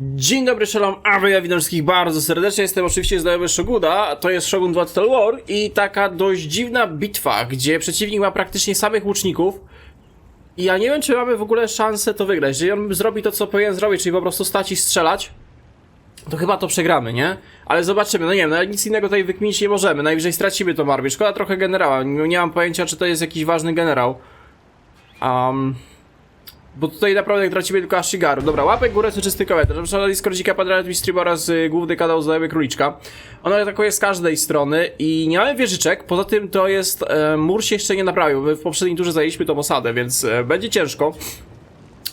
Dzień dobry, shalom, a wy ja witam wszystkich bardzo serdecznie, jestem oczywiście znajomy Shoguda, to jest Shogun 2 Total War i taka dość dziwna bitwa, gdzie przeciwnik ma praktycznie samych łuczników. I ja nie wiem, czy mamy w ogóle szansę to wygrać, jeżeli on zrobi to, co powinien zrobić, czyli po prostu stać i strzelać, to chyba to przegramy, nie? Ale zobaczymy, no nie wiem, no nic innego tutaj wykminić nie możemy, najwyżej stracimy tą armię, szkoda trochę generała, nie nie mam pojęcia, czy to jest jakiś ważny generał. Um, bo tutaj naprawdę tracimy tylko Ashigaru. Dobra, łapek górę, czysty komentarz. Zapraszam na Discordzika, Padranet Stream oraz y, główny kanał Znajomy Króliczka. Ona atakuje z każdej strony i nie mamy wieżyczek, poza tym to jest... E, mur się jeszcze nie naprawił. My w poprzedniej turze zajęliśmy tą osadę, więc e, będzie ciężko.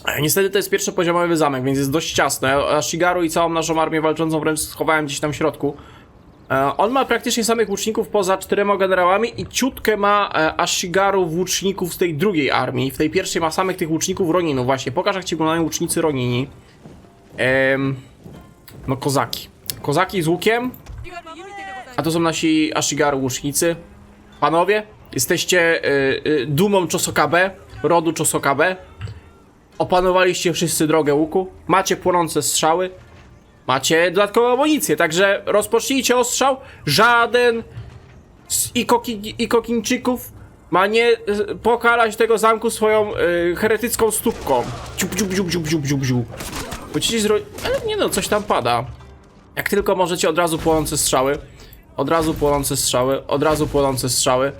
E, Niestety to jest pierwszopoziomowy zamek, więc jest dość ciasne. Ashigaru i całą naszą armię walczącą wręcz schowałem gdzieś tam w środku. E, On ma praktycznie samych łuczników poza czterema generałami i ciutkę ma e, Ashigaru włóczników z tej drugiej armii. W tej pierwszej ma samych tych łuczników Roninów właśnie. Pokaż jak ci wyglądają łucznicy Ronini. Em, no kozaki. Kozaki z łukiem. A to są nasi Ashigaru łucznicy. Panowie, jesteście y, y, dumą Chosokabe, rodu Chosokabe. Opanowaliście wszyscy drogę łuku. Macie płonące strzały. Macie dodatkową amunicję, także rozpocznijcie ostrzał. Żaden z Ikoki, Ikokińczyków ma nie y, pokalać tego zamku swoją y, heretycką stópką. Dziub, dziub, dziub, dziub, dziub, dziub, dziub. Musicie zrobić... Ale nie no, coś tam pada. Jak tylko możecie, od razu płonące strzały. Od razu płonące strzały, od razu płonące strzały.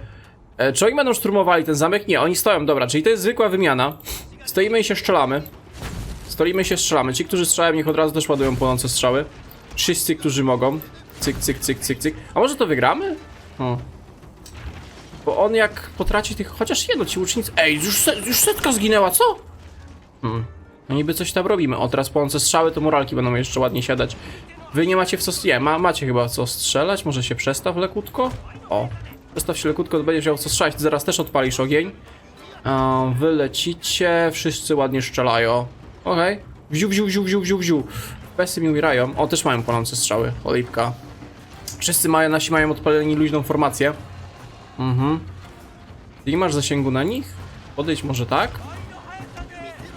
E, czy oni będą szturmowali ten zamek? Nie, oni stoją, dobra, czyli to jest zwykła wymiana. Stoimy i się strzelamy. Stoimy i się strzelamy. Ci, którzy strzelają, niech od razu też ładują płonące strzały. Wszyscy, którzy mogą. Cyk, cyk, cyk, cyk, cyk. A może to wygramy? O. Bo on jak potraci tych... Chociaż jedno, ci łucznicy... Ej, już, se, już setka zginęła, co? Hmm. No niby coś tam robimy. O, teraz płonące strzały, to moralki będą jeszcze ładnie siadać. Wy nie macie w co... Nie, ma, macie chyba co strzelać. Może się przestaw lekutko? O. Przestaw się lekutko, to będziesz miał co strzelać. Ty zaraz też odpalisz ogień. A, wy lecicie, wszyscy ładnie strzelają. Okej. Wziu, wziu, wziu, wziu, wziu, wziu. Pesy mi umierają. O, też mają palące strzały. Olipka. Wszyscy mają, nasi mają odpaleni luźną formację. Mhm. Ty nie masz zasięgu na nich? Podejdź może tak.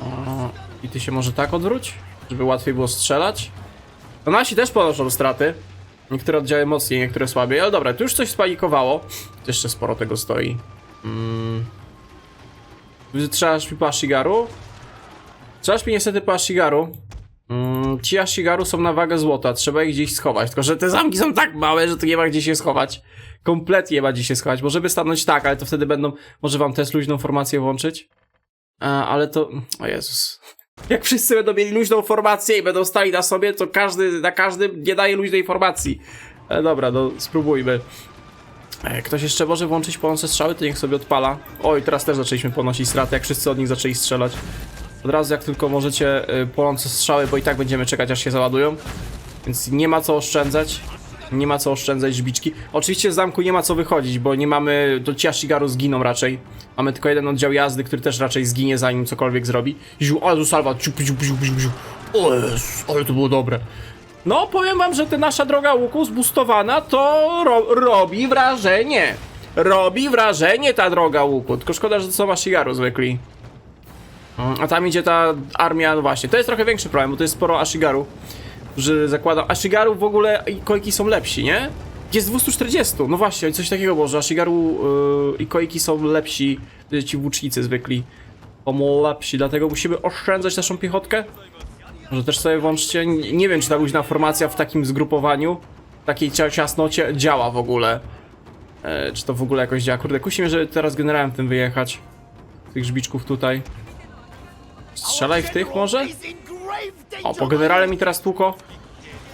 O, I ty się może tak odwróć? Żeby łatwiej było strzelać. To nasi też ponoszą straty. Niektóre oddziały mocniej, niektóre słabiej. Ale dobra, tu już coś spanikowało. Jeszcze sporo tego stoi. Mm. Strzelasz mi po Strzelasz mi niestety po Ashigaru. Mm, ci Ashigaru są na wagę złota, trzeba ich gdzieś schować. Tylko, że te zamki są tak małe, że tu nie ma gdzie się schować. Kompletnie nie ma gdzie się schować. Może by stanąć tak, ale to wtedy będą... Może wam też luźną formację włączyć? A, ale to... O Jezus. Jak wszyscy będą mieli luźną formację i będą stali na sobie, to każdy na każdym nie daje luźnej formacji. Ale dobra, no spróbujmy. E, Ktoś jeszcze może włączyć płonące strzały, to niech sobie odpala. Oj, teraz też zaczęliśmy ponosić straty, jak wszyscy od nich zaczęli strzelać. Od razu jak tylko możecie y, płonące strzały, bo i tak będziemy czekać aż się załadują. Więc nie ma co oszczędzać. Nie ma co oszczędzać żbiczki. Oczywiście z zamku nie ma co wychodzić, bo nie mamy... To ci Ashigaru zginą raczej. Mamy tylko jeden oddział jazdy, który też raczej zginie zanim cokolwiek zrobi. Ziu, ale salwa, ciu, ciu, ciu, ciu, ciu. O Jezus, ale to było dobre. No, powiem wam, że ta nasza droga łuku zbustowana to ro robi wrażenie. Robi wrażenie ta droga łuku. Tylko szkoda, że to są Ashigaru zwykli. A tam idzie ta armia, no właśnie. To jest trochę większy problem, bo to jest sporo Ashigaru. Że zakładam. Ashigaru w ogóle i koiki są lepsi, nie? Jest 240. No właśnie, coś takiego było, że Ashigaru yy, i koiki są lepsi. y, Ci włócznicy zwykli. Są lepsi, dlatego musimy oszczędzać naszą piechotkę. Może też sobie włączcie. Nie wiem, czy ta luźna formacja w takim zgrupowaniu, takiej cia- ciasnocie działa w ogóle. E, czy to w ogóle jakoś działa? Kurde, kusi mnie, żeby teraz generałem tym wyjechać. Tych żbiczków tutaj. Strzelaj w tych może? O, po generale mi teraz tłuko.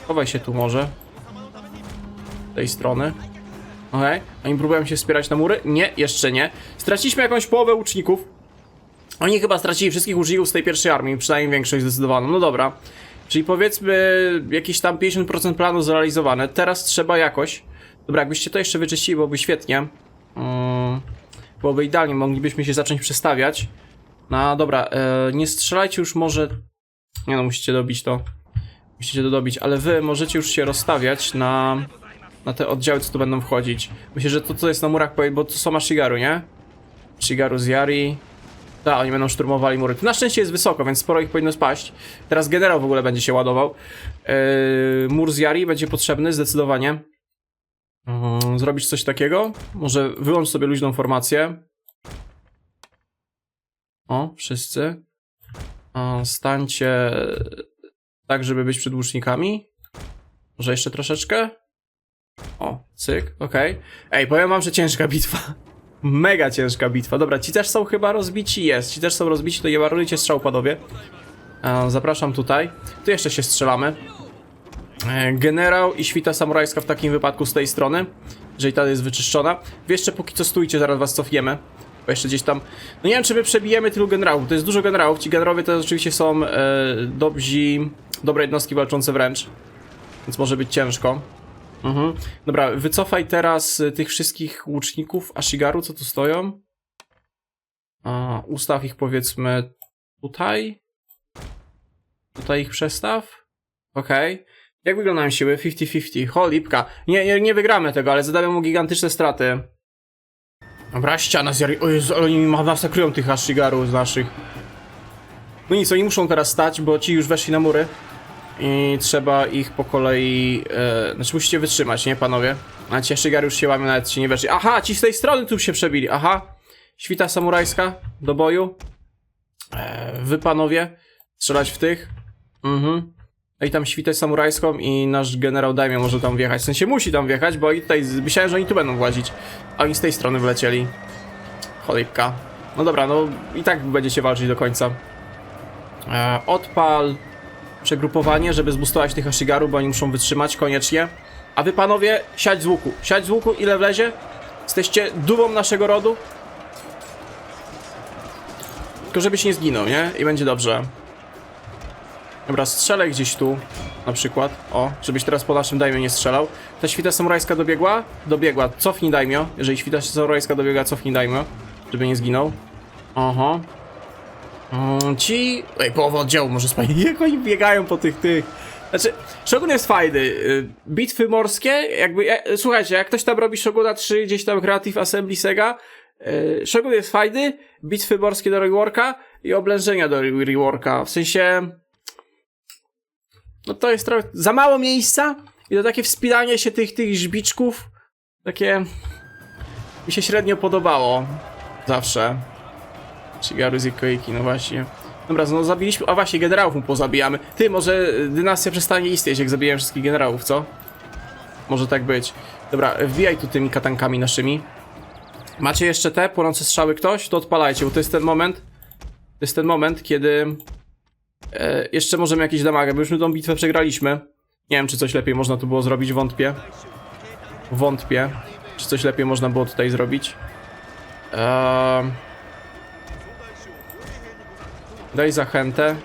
Chowaj się tu może. Tej strony. Okej. Oni próbują się wspierać na mury? Nie, jeszcze nie. Straciliśmy jakąś połowę łuczników. Oni chyba stracili wszystkich łuczników z tej pierwszej armii, przynajmniej większość zdecydowaną. No dobra. Czyli powiedzmy jakieś tam 50% planu zrealizowane. Teraz trzeba jakoś. Dobra, jakbyście to jeszcze wyczyścili, byłoby świetnie. Mm, byłoby idealnie, moglibyśmy się zacząć przestawiać. No dobra, e, nie strzelajcie już może... Nie no, musicie dobić to. Musicie to dobić, ale wy możecie już się rozstawiać na... Na te oddziały, co tu będą wchodzić. Myślę, że to, co jest na murach, bo to są Ashigaru, nie? Shigaru z Yari. Tak, oni będą szturmowali mury. Na szczęście jest wysoko, więc sporo ich powinno spaść. Teraz generał w ogóle będzie się ładował. Yy, mur z Jari będzie potrzebny, zdecydowanie. Yy, zrobić coś takiego? Może wyłącz sobie luźną formację. O, wszyscy. Stańcie tak, żeby być przed łucznikami. Może jeszcze troszeczkę? O, cyk, okej. Ej, powiem wam, że ciężka bitwa. Mega ciężka bitwa. Dobra, ci też są chyba rozbici? Jest, ci też są rozbici, to nie marnujcie strzał, panowie. E, zapraszam tutaj. Tu jeszcze się strzelamy. E, generał i świta samurajska w takim wypadku z tej strony. Jeżeli ta jest wyczyszczona. Wy jeszcze póki co stójcie, zaraz was cofniemy. Bo jeszcze gdzieś tam... No nie wiem, czy my przebijemy tylu generałów. To jest dużo generałów. Ci generowie to oczywiście są e, dobrzy... Dobre jednostki walczące wręcz. Więc może być ciężko. Mhm. Dobra, wycofaj teraz y, tych wszystkich łuczników Ashigaru, co tu stoją. A, ustaw ich powiedzmy tutaj. Tutaj ich przestaw. Okej. Jak wyglądają siły? 50-50. Cholipka. Nie, nie, nie wygramy tego, ale zadamy mu gigantyczne straty. Dobra, ściana z Jari... O oni ma- masakrują tych Ashigaru z naszych. No nic, oni muszą teraz stać, bo ci już weszli na mury. I trzeba ich po kolei. E, znaczy musicie wytrzymać, nie panowie? A ci Ashigaru już się łamią, nawet się nie weszli. Aha, ci z tej strony tu się przebili. Aha. Świta samurajska do boju. E, wy panowie. Strzelać w tych. Mhm. I tam świtę samurajską i nasz generał Daimio może tam wjechać. W sensie musi tam wjechać, bo i tutaj myślałem, że oni tu będą włazić. A oni z tej strony wlecieli. Cholipka. No dobra, no i tak będziecie walczyć do końca. E, odpal przegrupowanie, żeby zbustować tych Ashigaru, bo oni muszą wytrzymać koniecznie. A wy panowie, siać z łuku. Siać z łuku, ile wlezie? Jesteście dumą naszego rodu. Tylko żebyś nie zginął, nie? I będzie dobrze. Dobra, strzelaj gdzieś tu. Na przykład. O, żebyś teraz po naszym dajmio nie strzelał. Ta świta samurajska dobiegła? Dobiegła. Cofnij dajmio. Jeżeli świta samurajska dobiega, cofnij dajmio. Żeby nie zginął. Oho. Mm, Ci... Ej, połowa oddziału może spalić. Jak oni biegają po tych, tych... Znaczy, Shogun jest fajny. Y, Bitwy morskie, jakby... e, Słuchajcie, jak ktoś tam robi Shoguna 3, gdzieś tam Creative Assembly Sega, y, Shogun jest fajny, bitwy morskie do reworka i oblężenia do re- reworka. W sensie... No to jest trochę... Za mało miejsca i to takie wspinanie się tych, tych żbiczków, takie... Mi się średnio podobało. Zawsze. Shigaru z Ikoiki, no właśnie. Dobra, no zabiliśmy. A właśnie, generałów mu pozabijamy. Ty, może dynastia przestanie istnieć, jak zabijemy wszystkich generałów, co? Może tak być. Dobra, wbijaj tu tymi katankami naszymi. Macie jeszcze te płonące strzały ktoś? To odpalajcie, bo to jest ten moment. To jest ten moment, kiedy e, jeszcze możemy jakieś damage, bo już my tą bitwę przegraliśmy. Nie wiem, czy coś lepiej można tu było zrobić, wątpię. Wątpię. Czy coś lepiej można było tutaj zrobić. Eee... Daj zachętę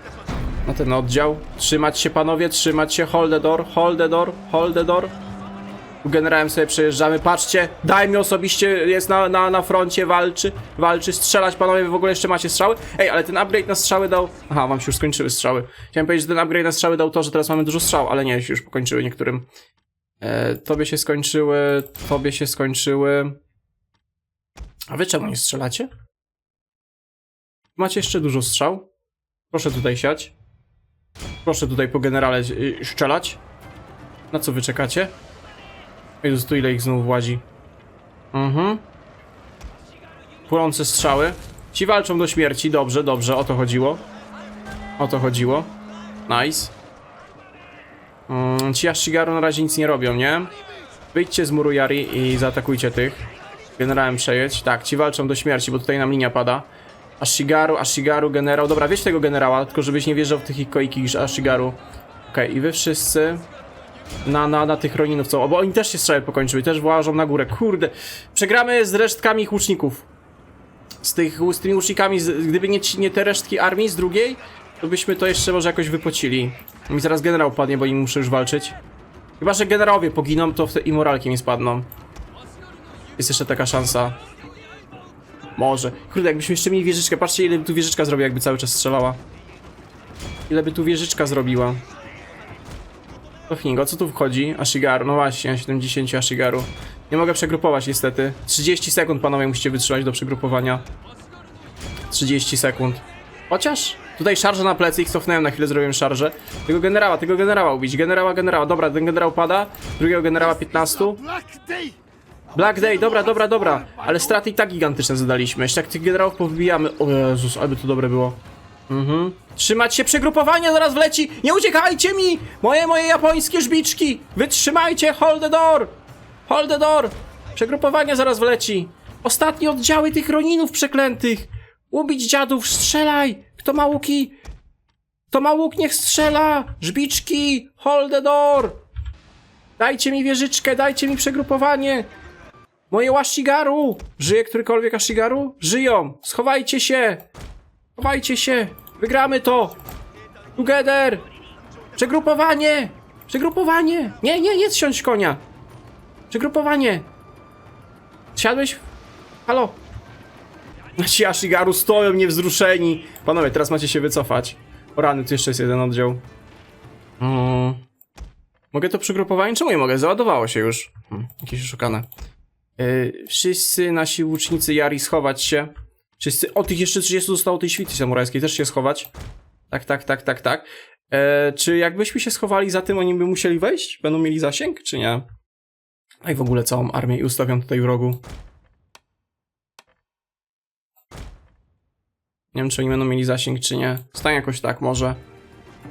na ten oddział. Trzymać się panowie, trzymać się. Hold the door, hold the door, hold the door. Generałem sobie przejeżdżamy. Patrzcie, daj mi osobiście jest na, na, na froncie, walczy, walczy, strzelać panowie, wy w ogóle jeszcze macie strzały? Ej, ale ten upgrade na strzały dał... Aha, wam się już skończyły strzały. Chciałem powiedzieć, że ten upgrade na strzały dał to, że teraz mamy dużo strzał, ale nie, się już pokończyły niektórym. E, tobie się skończyły, tobie się skończyły. A wy czemu nie strzelacie? Macie jeszcze dużo strzał? Proszę tutaj siać. Proszę tutaj po generale yy, szczelać. Na co wy czekacie? Jezus, tu ile ich znów włazi. Mhm. Płonące strzały. Ci walczą do śmierci, dobrze, dobrze, o to chodziło. O to chodziło. Nice. Mm, ci Ashigaru na razie nic nie robią, nie? Wyjdźcie z muru Yari i zaatakujcie tych. Generałem przejedź. Tak, ci walczą do śmierci, bo tutaj nam linia pada. Ashigaru, Ashigaru, generał. Dobra, wiesz tego generała, tylko żebyś nie wjeżdżał w tych ikoiki niż Ashigaru. Okej, i wy wszyscy na, na, na tych Roninów, co? Bo oni też się strzały pokończyły, też włażą na górę. Kurde, przegramy z resztkami ich łuczników. Z, tych, z tymi łucznikami, gdyby nie, nie te resztki armii z drugiej, to byśmy to jeszcze może jakoś wypocili. Mi zaraz generał padnie, bo im muszę już walczyć. Chyba, że generałowie poginą, to i moralki mi spadną. Jest jeszcze taka szansa. Może. Kurde, jakbyśmy jeszcze mieli wieżyczkę. Patrzcie, ile by tu wieżyczka zrobiła, jakby cały czas strzelała. Ile by tu wieżyczka zrobiła. Cofnij co tu wchodzi? Ashigaru, no właśnie, 70 Ashigaru. Nie mogę przegrupować niestety. 30 sekund, panowie, musicie wytrzymać do przegrupowania. 30 sekund. Chociaż tutaj szarża na plecy, ich cofnąłem na chwilę, zrobiłem szarżę. Tego generała, tego generała ubić. Generała, generała. Dobra, ten generał pada. Drugiego generała 15. Black Day! Dobra, dobra, dobra. Ale straty i tak gigantyczne zadaliśmy. Jeszcze jak tych generałów powybijamy. O Jezus, aby to dobre było. Mhm. Trzymać się, przegrupowanie zaraz wleci! Nie uciekajcie mi! Moje, moje japońskie żbiczki! Wytrzymajcie, hold the door! Hold the door! Przegrupowanie zaraz wleci! Ostatnie oddziały tych roninów przeklętych! Ubić dziadów, strzelaj! Kto ma łuki? Kto ma łuk, niech strzela! Żbiczki! Hold the door! Dajcie mi wieżyczkę, dajcie mi przegrupowanie! Moje Washigaru! Żyje którykolwiek Ashigaru? Żyją! Schowajcie się! Schowajcie się! Wygramy to! Together! Przegrupowanie! Przegrupowanie! Nie, nie, nie zsiąść konia! Przegrupowanie! Siadłeś? Halo? Ci Ashigaru stoją niewzruszeni. Panowie, teraz macie się wycofać. O rany, tu jeszcze jest jeden oddział. Mm. Mogę to przegrupowanie? Czemu nie mogę? Załadowało się już. Hmm, jakieś oszukane. Yy, wszyscy nasi łucznicy Jari schować się. Wszyscy. O, tych jeszcze 30 zostało tej świty samurajskiej, też się schować. Tak, tak, tak, tak, tak. E, czy jakbyśmy się schowali za tym, oni by musieli wejść? Będą mieli zasięg, czy nie? A i w ogóle całą armię i ustawiam tutaj w rogu. Nie wiem, czy oni będą mieli zasięg, czy nie. Stań jakoś tak, może.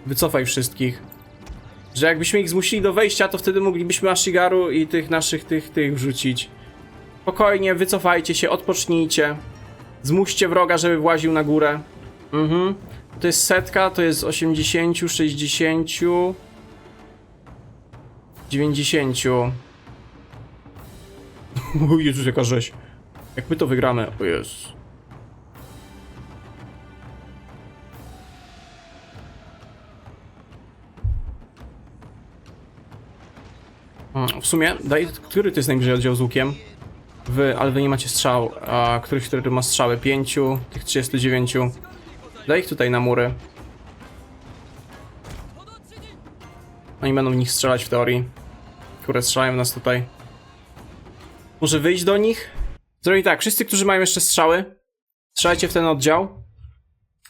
Wycofaj wszystkich. Że jakbyśmy ich zmusili do wejścia, to wtedy moglibyśmy Ashigaru i tych naszych, tych, tych wrzucić. Spokojnie, wycofajcie się, odpocznijcie. Zmuście wroga, żeby właził na górę. Mhm. To jest setka, to jest 80, 60, 90. O Jezus, jaka rzeź. Jak my to wygramy? O Jezus. Mm, W sumie, daj, który to jest najbliżej oddział z łukiem? Wy, ale wy nie macie strzał. A któryś, który ma strzały? Pięciu, tych 39. Daj ich tutaj na mury. Oni będą w nich strzelać w teorii. Które strzelają nas tutaj. Może wyjść do nich? Zrobić tak, wszyscy, którzy mają jeszcze strzały, strzelajcie w ten oddział.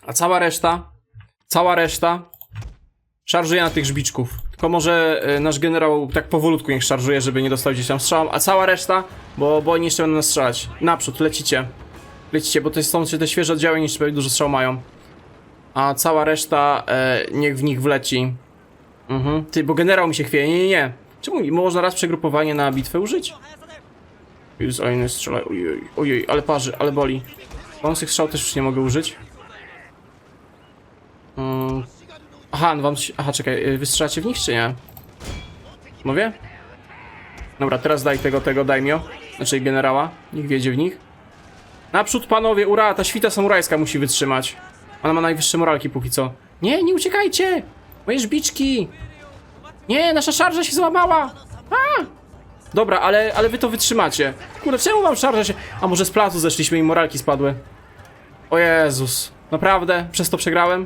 A cała reszta, cała reszta szarżuje na tych żbiczków. Tylko może y, nasz generał tak powolutku niech szarżuje, żeby nie dostał gdzieś tam strzał, a cała reszta, bo, bo oni jeszcze będą nas strzelać. Naprzód, lecicie. Lecicie, bo to są te świeże oddziały, niż dużo strzał mają. A cała reszta e, niech w nich wleci. Mhm. Ty, bo generał mi się chwieje. Nie, nie, nie. Czemu można raz przegrupowanie na bitwę użyć? Już inny strzelaj. Ojej, ojej, ale parzy, ale boli. Wąsych strzał też już nie mogę użyć. Mm. Aha, no wam. Aha, czekaj, y, wystrzelacie w nich, czy nie? Mówię? Dobra, teraz daj tego, tego, daj mio. Znaczy generała. Niech wiedzie w nich. Naprzód, panowie, ura, ta świta samurajska musi wytrzymać. Ona ma najwyższe moralki póki co. Nie, nie uciekajcie! Moje żbiczki! Nie, nasza szarża się złamała! A! Dobra, ale, ale wy to wytrzymacie. Kurde, czemu mam szarżę się... A może z placu zeszliśmy i moralki spadły? O Jezus. Naprawdę? Przez to przegrałem?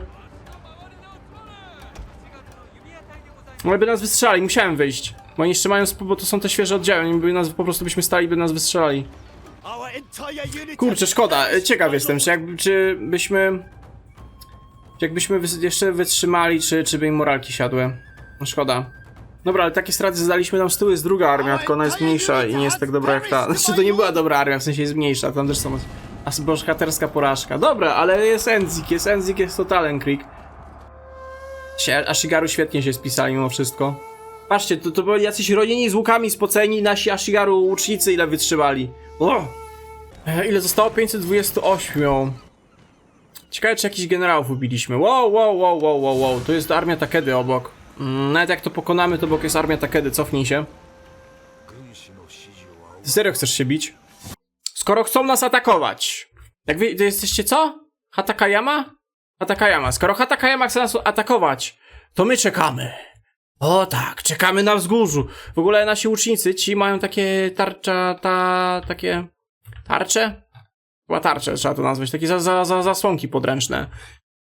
Ale by nas wystrzelali, musiałem wyjść. Bo oni jeszcze mają, bo to są te świeże oddziały, oni by nas, po prostu byśmy stali, by nas wystrzelali. Kurczę, szkoda. Ciekaw jestem, czy, jakby, czy byśmy... Jakbyśmy jeszcze wytrzymali, czy, czy by im moralki siadły. No szkoda. Dobra, ale takie straty zdaliśmy tam z tyłu jest druga armia, tylko ona jest mniejsza i nie jest tak dobra jak ta. Znaczy to nie była dobra armia, w sensie jest mniejsza, tam też są... A bohaterska porażka. Dobra, ale jest Enzik, jest Enzik, jest to Talent Creek. Sie- Ashigaru świetnie się spisali mimo wszystko. Patrzcie, to, to byli jacyś ronini z łukami spoceni, nasi Ashigaru łucznicy ile wytrzymali. O! E, Ile zostało? 528. Ciekawe, czy jakichś generałów ubiliśmy. Wow, wow, wow, wow, wow, wow. To jest armia Takedy obok. Mm, nawet jak to pokonamy, to obok jest armia Takedy. Cofnij się. Ty serio chcesz się bić? Skoro chcą nas atakować. Jak wy jesteście co? Hatakayama? Hatakayama. Skoro Hatakayama chce nas atakować, to my czekamy. O tak, czekamy na wzgórzu. W ogóle nasi łucznicy, ci mają takie tarcza, ta, takie tarcze? Chyba tarcze trzeba to nazwać, takie za, za, za, zasłonki podręczne.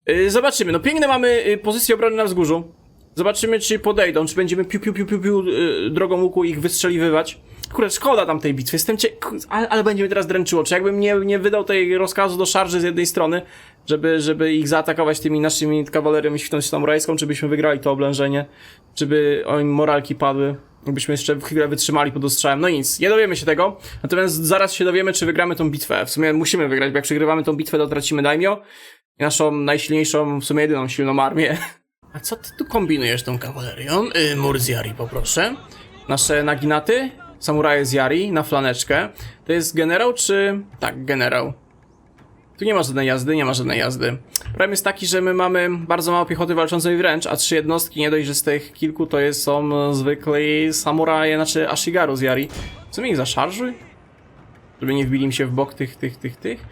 Yy, zobaczymy, no piękne mamy y, pozycję obrony na wzgórzu. Zobaczymy, czy podejdą, czy będziemy piu, piu, piu, piu, piu yy, drogą łuku ich wystrzeliwywać. Kurde, szkoda tam tej bitwy, jestem cie... Ale, ale będzie mnie teraz dręczyło, czy jakbym nie, nie wydał tej rozkazu do szarży z jednej strony, żeby, żeby ich zaatakować tymi naszymi kawaleriami świtą samurajską, czy byśmy wygrali to oblężenie, czy by oni moralki padły, jakbyśmy jeszcze chwilę wytrzymali pod ostrzałem. No nic, nie dowiemy się tego, natomiast zaraz się dowiemy, czy wygramy tą bitwę. W sumie musimy wygrać, bo jak przegrywamy tą bitwę, to tracimy daimio i naszą najsilniejszą, w sumie jedyną silną armię. A co ty tu kombinujesz tą kawalerią? Yy, mur z Yari, poproszę. Nasze naginaty, samuraje z Yari na flaneczkę. To jest generał, czy... Tak, generał. Tu nie ma żadnej jazdy, nie ma żadnej jazdy. Problem jest taki, że my mamy bardzo mało piechoty walczącej wręcz, a trzy jednostki, nie dość, że z tych kilku to jest, są zwykli samuraje, znaczy Ashigaru z Yari. Co mi ich zaszarżuj? Żeby nie wbili im się w bok tych, tych, tych, tych?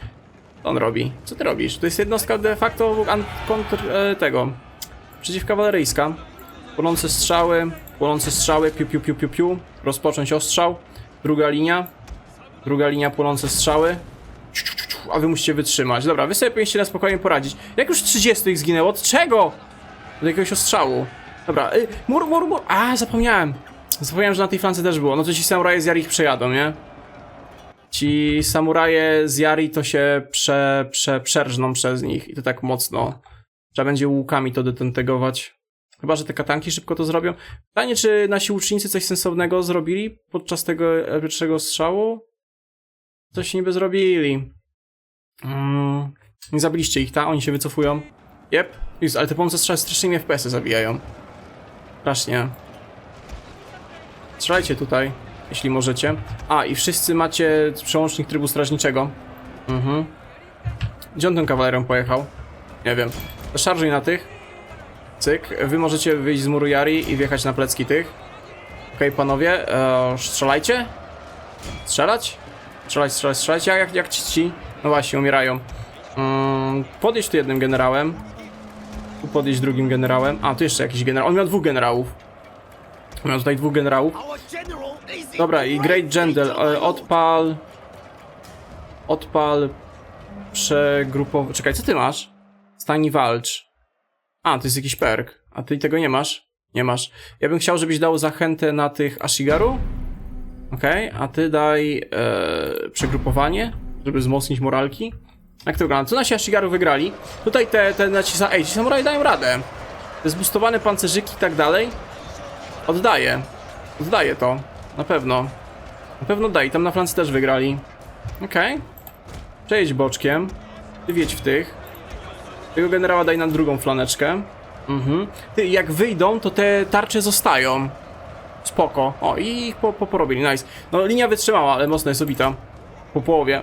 Co on robi? Co ty robisz? To jest jednostka de facto kontr e, tego. Przeciwkawaleryjska. Płonące strzały, płonące strzały, piu, piu, piu, piu, piu. Rozpocząć ostrzał. Druga linia. Druga linia, płonące strzały. Ciu, ciu, ciu. A wy musicie wytrzymać. Dobra, wy sobie powinniście na spokojnie poradzić. Jak już 30 ich zginęło? Od czego? Do jakiegoś ostrzału. Dobra, y, mur, mur, mur. A, zapomniałem. Zapomniałem, że na tej flance też było. No to ci samuraje z Jari ich przejadą, nie? Ci samuraje z Jari to się prze, prze, przerżną przez nich i to tak mocno. Trzeba będzie łukami to detentegować. Chyba, że te katanki szybko to zrobią. Pytanie, czy nasi łucznicy coś sensownego zrobili podczas tego pierwszego strzału? Coś niby zrobili. Mm, nie zabiliście ich, ta? Oni się wycofują. Jep. Ale te pomce strzały strasznie mnie FPS-y zabijają. Strasznie. Strzelajcie tutaj, jeśli możecie. A, i wszyscy macie przełącznik trybu strażniczego. Mhm. Gdzie on tym kawalerem pojechał? Nie wiem. Szarżuj na tych. Cyk. Wy możecie wyjść z muru Jari i wjechać na plecki tych. Okej, panowie. E, strzelajcie? Strzelać? Strzelać, strzelać, strzelać. Jak, jak, jak ci? No właśnie, umierają. Mm, podejść tu jednym generałem. Tu podejść drugim generałem. A, tu jeszcze jakiś generał. On miał dwóch generałów. Miał tutaj dwóch generałów. Dobra, i Great Gentle, e, odpal... Odpal... Przegrupow... Czekaj, co ty masz? Stań i walcz. A, to jest jakiś perk. A ty tego nie masz? Nie masz. Ja bym chciał, żebyś dał zachętę na tych Ashigaru. Okej, a ty daj e, przegrupowanie, żeby wzmocnić moralki. Jak to wygląda? Tu nasi Ashigaru wygrali. Tutaj te, te nasi... Ej, ci samuraje dają radę. Te zbustowane pancerzyki i tak dalej. Oddaję. Oddaję to. Na pewno. Na pewno daj. Tam na flance też wygrali. Okej. Przejedź boczkiem. Ty wiedź w tych. Tego generała daj na drugą flaneczkę. Mhm. Ty, jak wyjdą, to te tarcze zostają. Spoko. O, i ich po, po, porobili. Nice. No, linia wytrzymała, ale mocno jest obita. Po połowie.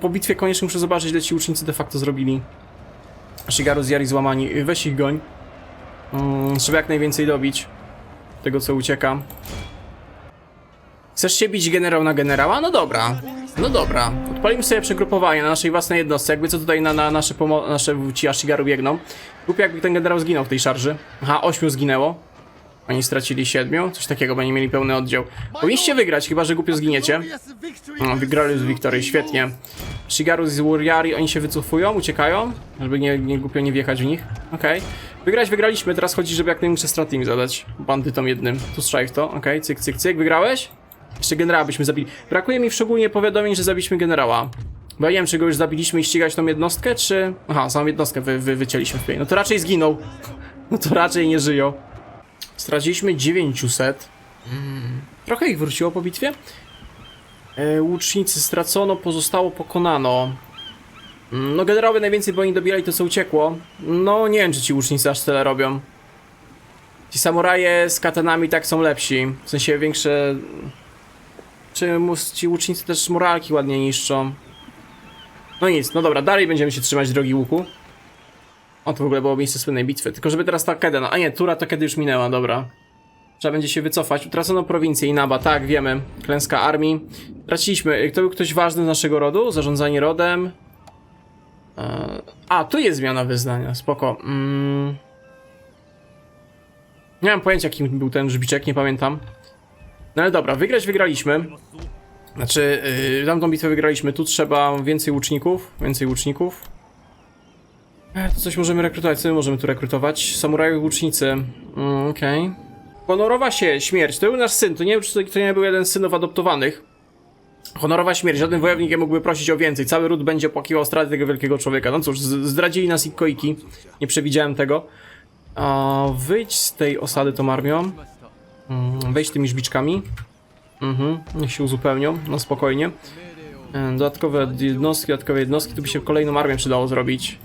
Po bitwie koniecznie muszę zobaczyć, ile ci de facto zrobili. Shigaru z Yari złamani. Weź ich goń. Mm, trzeba jak najwięcej dobić tego co ucieka. Chcesz się bić generał na generała? No dobra. No dobra. Odpalimy sobie przegrupowanie na naszej własnej jednostce. Jakby co tutaj na, na nasze, nasze ci Ashigaru biegną. Głupio jakby ten generał zginął w tej szarży. Aha, ośmiu zginęło. Oni stracili siedmiu. Coś takiego, bo nie mieli pełny oddział. Powinniście wygrać, chyba że głupio zginiecie. No, wygrali z Wiktorii, świetnie. Shigaru z Warriori, oni się wycofują, uciekają, żeby nie, nie głupio nie wjechać w nich. Okej. Wygrać wygraliśmy, teraz chodzi, żeby jak najmniejsze straty im zadać. Bandytom jednym. Tu strzelaj w to, okej, cyk, cyk, cyk. Wygrałeś? Jeszcze generała byśmy zabili. Brakuje mi szczególnie powiadomień, że zabiliśmy generała. Bo ja nie wiem, czy go już zabiliśmy i ścigać tą jednostkę, czy... Aha, samą jednostkę wy, wy, wycięliśmy w pień. No to raczej zginął. No to raczej nie żyją. Straciliśmy 900. Mm. Trochę ich wróciło po bitwie. E, łucznicy stracono, pozostało pokonano. Mm, No generały najwięcej, bo oni dobierali to co uciekło. No nie wiem, czy ci łucznicy aż tyle robią. Ci samuraje z katanami tak są lepsi. W sensie większe... Czy ci łucznicy też moralki ładnie niszczą? No nic, no dobra, dalej będziemy się trzymać drogi łuku. O, to w ogóle było miejsce słynnej bitwy. Tylko żeby teraz ta Keda, no a nie, tura to kiedy już minęła, dobra. Trzeba będzie się wycofać. Utracono prowincję Inaba, tak, wiemy. Klęska armii. Traciliśmy. To był ktoś ważny z naszego rodu? Zarządzanie rodem. Eee, a, tu jest zmiana wyznania, spoko. Mm. Nie mam pojęcia, kim był ten żbiczek, nie pamiętam. No ale dobra, wygrać wygraliśmy. Znaczy, yy, tamtą bitwę wygraliśmy. Tu trzeba więcej łuczników. Więcej łuczników. E, to coś możemy rekrutować. Co my możemy tu rekrutować? Samurajowie łucznicy. Mm, Okej. Honorowa się śmierć. To był nasz syn. To nie wiem, czy to, to nie był jeden z synów adoptowanych. Honorowa śmierć. Żaden wojownik nie mógłby prosić o więcej. Cały ród będzie opłakiwał straty tego wielkiego człowieka. No cóż, zdradzili nas Ikkoiki. Nie przewidziałem tego. A, wyjdź z tej osady tą armią. Mm, Wejdź tymi żbiczkami. Mhm, niech się uzupełnią, no spokojnie. E, Dodatkowe jednostki, dodatkowe jednostki, tu by się kolejną armię przydało zrobić.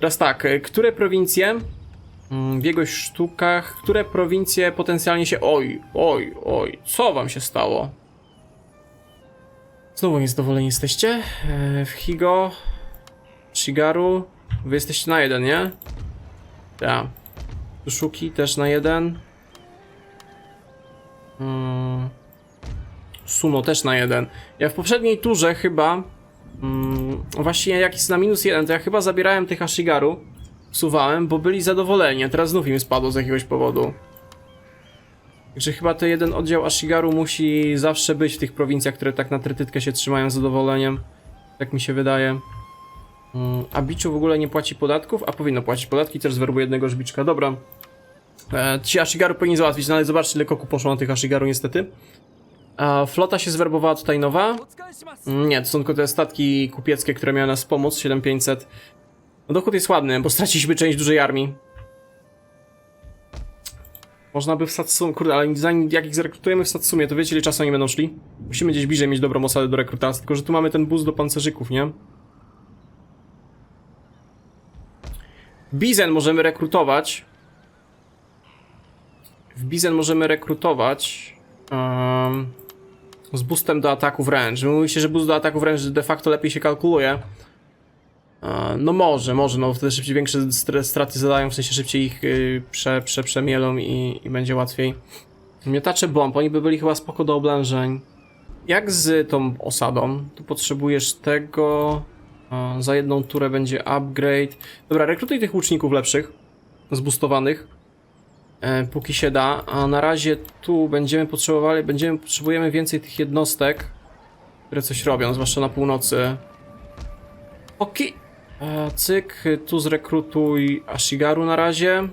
Teraz tak, e, które prowincje mm, w jego sztukach, które prowincje potencjalnie się... Oj, oj, oj, co wam się stało? Znowu niezadowoleni jesteście? E, W Higo, Shigaru, wy jesteście na jeden, nie? Tak. Szuki też na jeden. Mm. Sumo też na jeden. Ja w poprzedniej turze chyba. Mm, właśnie jak jest na minus jeden, to ja chyba zabierałem tych Ashigaru. Suwałem, bo byli zadowoleni, a teraz znów im spadło z jakiegoś powodu. Także chyba to jeden oddział Ashigaru musi zawsze być w tych prowincjach, które tak na trytytkę się trzymają z zadowoleniem. Tak mi się wydaje. Mm, a Biczu w ogóle nie płaci podatków, a powinno płacić podatki, też zwerbuje jednego żbiczka. Dobra. E, ci Ashigaru powinni załatwić, no ale zobaczcie ile koku poszło na tych Ashigaru niestety. Flota się zwerbowała tutaj nowa. Mm, Nie, to są tylko te statki kupieckie, które miały nas pomóc, 7500. No dochód jest ładny, bo straciliśmy część dużej armii. Można by w Satsumie, kurde, ale zanim jak ich zrekrutujemy w Satsumie, to wiecie ile czasu oni będą szli? Musimy gdzieś bliżej mieć dobrą osadę do rekrutacji, tylko że tu mamy ten bus do pancerzyków, nie? Bizen możemy rekrutować. W Bizen możemy rekrutować z boostem do ataku wręcz. Mówi się, że boost do ataku wręcz de facto lepiej się kalkuluje. E, no może, może, no wtedy szybciej większe straty zadają, w sensie szybciej ich y, prze, prze, przemielą i, i będzie łatwiej. Miotacze bomb, oni by byli chyba spoko do oblężeń. Jak z tą osadą? Tu potrzebujesz tego. Za jedną turę będzie upgrade. Dobra, rekrutuj tych łuczników lepszych, zboostowanych. E, póki się da, a na razie tu będziemy potrzebowali, będziemy potrzebujemy więcej tych jednostek, które coś robią, zwłaszcza na północy. Oki. E, cyk, tu zrekrutuj Ashigaru na razie.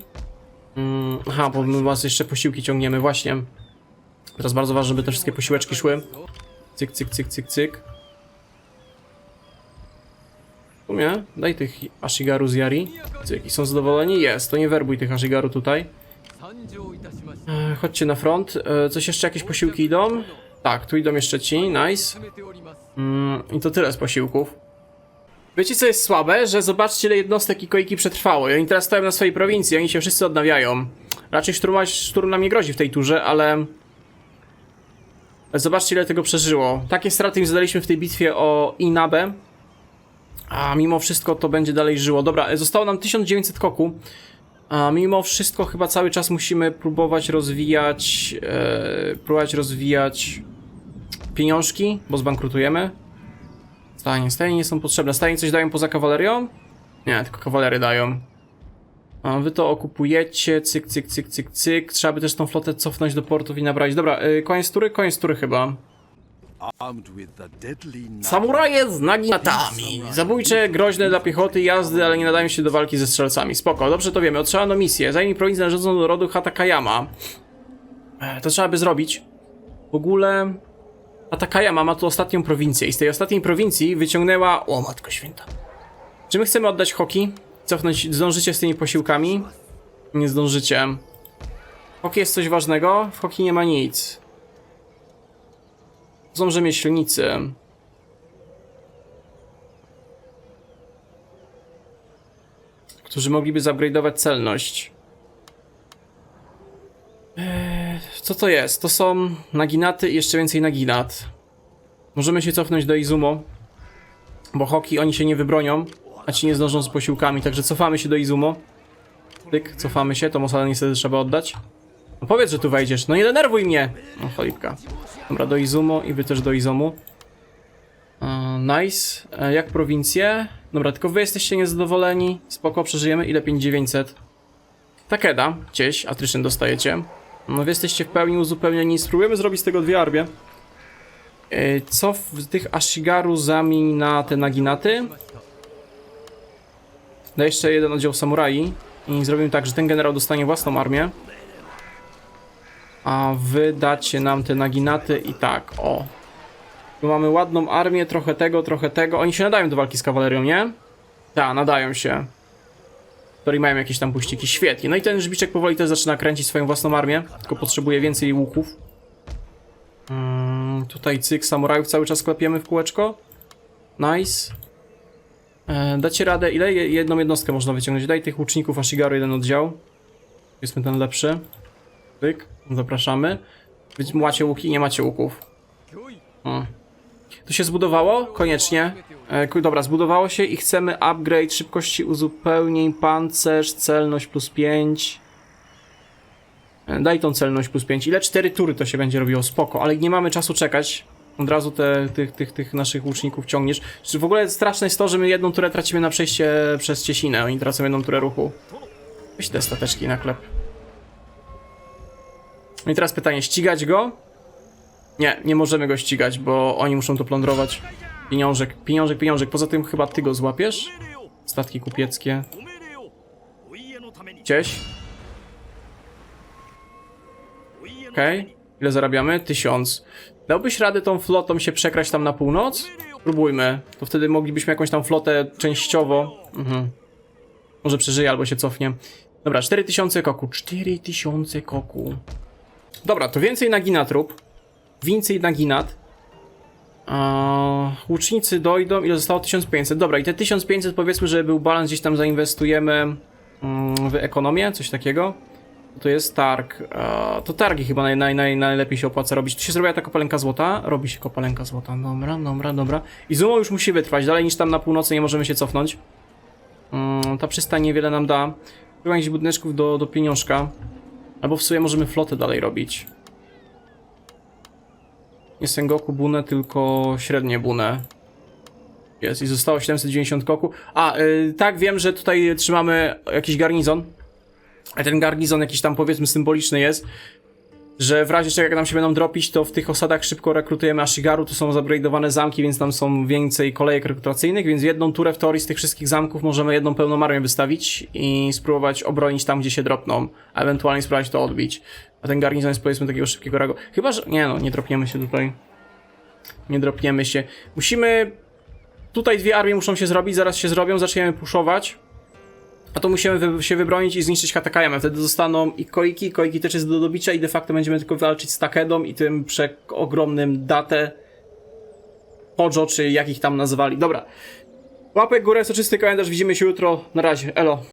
Mm, aha, bo my was jeszcze posiłki ciągniemy, właśnie. Teraz bardzo ważne, żeby te wszystkie posiłeczki szły. Cyk, cyk, cyk, cyk, cyk. W sumie, daj tych Ashigaru z Yari. Cyk, i są zadowoleni? Jest, to nie werbuj tych Ashigaru tutaj. E, Chodźcie na front. E, Coś jeszcze, jakieś posiłki idą? Tak, tu idą jeszcze ci, nice. Mm, I to tyle z posiłków. Wiecie co jest słabe? Że zobaczcie ile jednostek i koiki przetrwało. I oni teraz stoją na swojej prowincji, oni się wszyscy odnawiają. Raczej szturm, szturm nam nie grozi w tej turze, ale... Zobaczcie ile tego przeżyło. Takie straty im zadaliśmy w tej bitwie o Inabę. A mimo wszystko to będzie dalej żyło. Dobra, zostało nam 1900 koku. A mimo wszystko chyba cały czas musimy próbować rozwijać, e, próbować rozwijać pieniążki, bo zbankrutujemy. Stajnie, stajnie nie są potrzebne. Stajnie coś dają poza kawalerią? Nie, tylko kawalery dają. A wy to okupujecie, cyk, cyk, cyk, cyk, cyk. Trzeba by też tą flotę cofnąć do portów i nabrać. Dobra, y, koniec tury? Koniec tury chyba. Samuraje z naginatami. Zabójcze, groźne dla piechoty, jazdy, ale nie nadają się do walki ze strzelcami. Spoko, dobrze to wiemy. Otrzymano misję. Zajmij prowincję należącą do rodu Hatakayama. E, To trzeba by zrobić. W ogóle... Hatakayama ma tu ostatnią prowincję i z tej ostatniej prowincji wyciągnęła... O, matko święta. Czy my chcemy oddać Hoki? Cofnąć... Zdążycie z tymi posiłkami? Nie zdążycie. Hoki jest coś ważnego? W Hoki nie ma nic. Są rzemieślnicy. którzy mogliby zupgrade'ować celność. Eee, co to jest? To są naginaty i jeszcze więcej naginat. Możemy się cofnąć do Izumo, bo Hoki oni się nie wybronią, a ci nie zdążą z posiłkami, także cofamy się do Izumo. Tyk, cofamy się, to osadę niestety trzeba oddać. Powiedz, że tu wejdziesz, no nie denerwuj mnie! No cholipka. Dobra, do Izumo i wy też do Izumu. E, Nice. E, Jak prowincje? Dobra, tylko wy jesteście niezadowoleni. Spoko, przeżyjemy. Ile? 5900. Takeda, gdzieś, attrition dostajecie. No wy jesteście w pełni uzupełnieni. Spróbujemy zrobić z tego dwie armie. E, Co w tych Ashigaru zamień na te Naginaty? Da jeszcze jeden oddział samurai i zrobimy tak, że ten generał dostanie własną armię. A wy dacie nam te naginaty i tak, o. Tu mamy ładną armię, trochę tego, trochę tego. Oni się nadają do walki z kawalerią, nie? Tak, nadają się. Którzy mają jakieś tam puściki. Świetnie. No i ten żbiczek powoli też zaczyna kręcić swoją własną armię, tylko potrzebuje więcej łuków. Mm, tutaj cyk samurajów cały czas klepiemy w kółeczko. Nice. E, dacie radę, ile Je- jedną jednostkę można wyciągnąć? Daj tych łuczników Ashigaru jeden oddział. Jest ten lepszy. Pyk, zapraszamy. Wy macie łuki? Nie macie łuków. O. To się zbudowało? Koniecznie. E, dobra, zbudowało się i chcemy upgrade szybkości uzupełnień, pancerz, celność plus 5. E, Daj tą celność plus 5. Ile? 4 tury to się będzie robiło, spoko, ale nie mamy czasu czekać. Od razu te, tych, tych, tych naszych łuczników ciągniesz. W ogóle straszne jest to, że my jedną turę tracimy na przejście przez Ciesinę, oni tracą jedną turę ruchu. Weź te stateczki na klep. No i teraz pytanie, ścigać go? Nie, nie możemy go ścigać, bo oni muszą to plądrować. Pieniążek, pieniążek, pieniążek. Poza tym chyba ty go złapiesz? Statki kupieckie. Gdzieś? Okej. Ile zarabiamy? Tysiąc. Dałbyś radę tą flotą się przekraść tam na północ? Spróbujmy. To wtedy moglibyśmy jakąś tam flotę częściowo... Mhm. Może przeżyje albo się cofnie. Dobra, 4000 koku. 4000 koku. Dobra, to więcej nagina trup. Więcej naginat. Eee, łucznicy dojdą. Ile zostało? 1500. Dobra, i te 1500 powiedzmy, że był balans, gdzieś tam zainwestujemy mm, w ekonomię, coś takiego. To jest targ. To targi chyba naj, naj, naj, najlepiej się opłaca robić. Tu się zrobiła ta kopalenka złota. Robi się kopalenka złota. Dobra, dobra, dobra. I Zumo już musi wytrwać. Dalej niż tam na północy nie możemy się cofnąć. Mm, ta przystań niewiele nam da. Chyba budyneczków do, do pieniążka. Albo w sumie możemy flotę dalej robić. Nie Sengoku bunę, tylko średnie bunę. Jest i zostało 790 koku. A, y, tak, wiem, że tutaj trzymamy jakiś garnizon. A ten garnizon jakiś tam powiedzmy symboliczny jest. Że w razie czego jak nam się będą dropić, to w tych osadach szybko rekrutujemy Ashigaru, tu są zupgrade'owane zamki, więc tam są więcej kolejek rekrutacyjnych, więc jedną turę w teorii z tych wszystkich zamków możemy jedną pełną armię wystawić i spróbować obronić tam, gdzie się dropną, a ewentualnie spróbować to odbić. A ten garnizon jest powiedzmy takiego szybkiego rago. Chyba, że... Nie no, nie dropniemy się tutaj. Nie dropniemy się. Musimy... Tutaj dwie armie muszą się zrobić, zaraz się zrobią, zaczniemy puszować. A to musimy wy się wybronić i zniszczyć Hatakayamę. Wtedy zostaną i Koiki, Koiki też jest do dobicia i de facto będziemy tylko walczyć z Takedą i tym przeogromnym Date Hojo, czy jak ich tam nazwali. Dobra. Łapek górę, soczysty kalendarz, widzimy się jutro. Na razie, elo.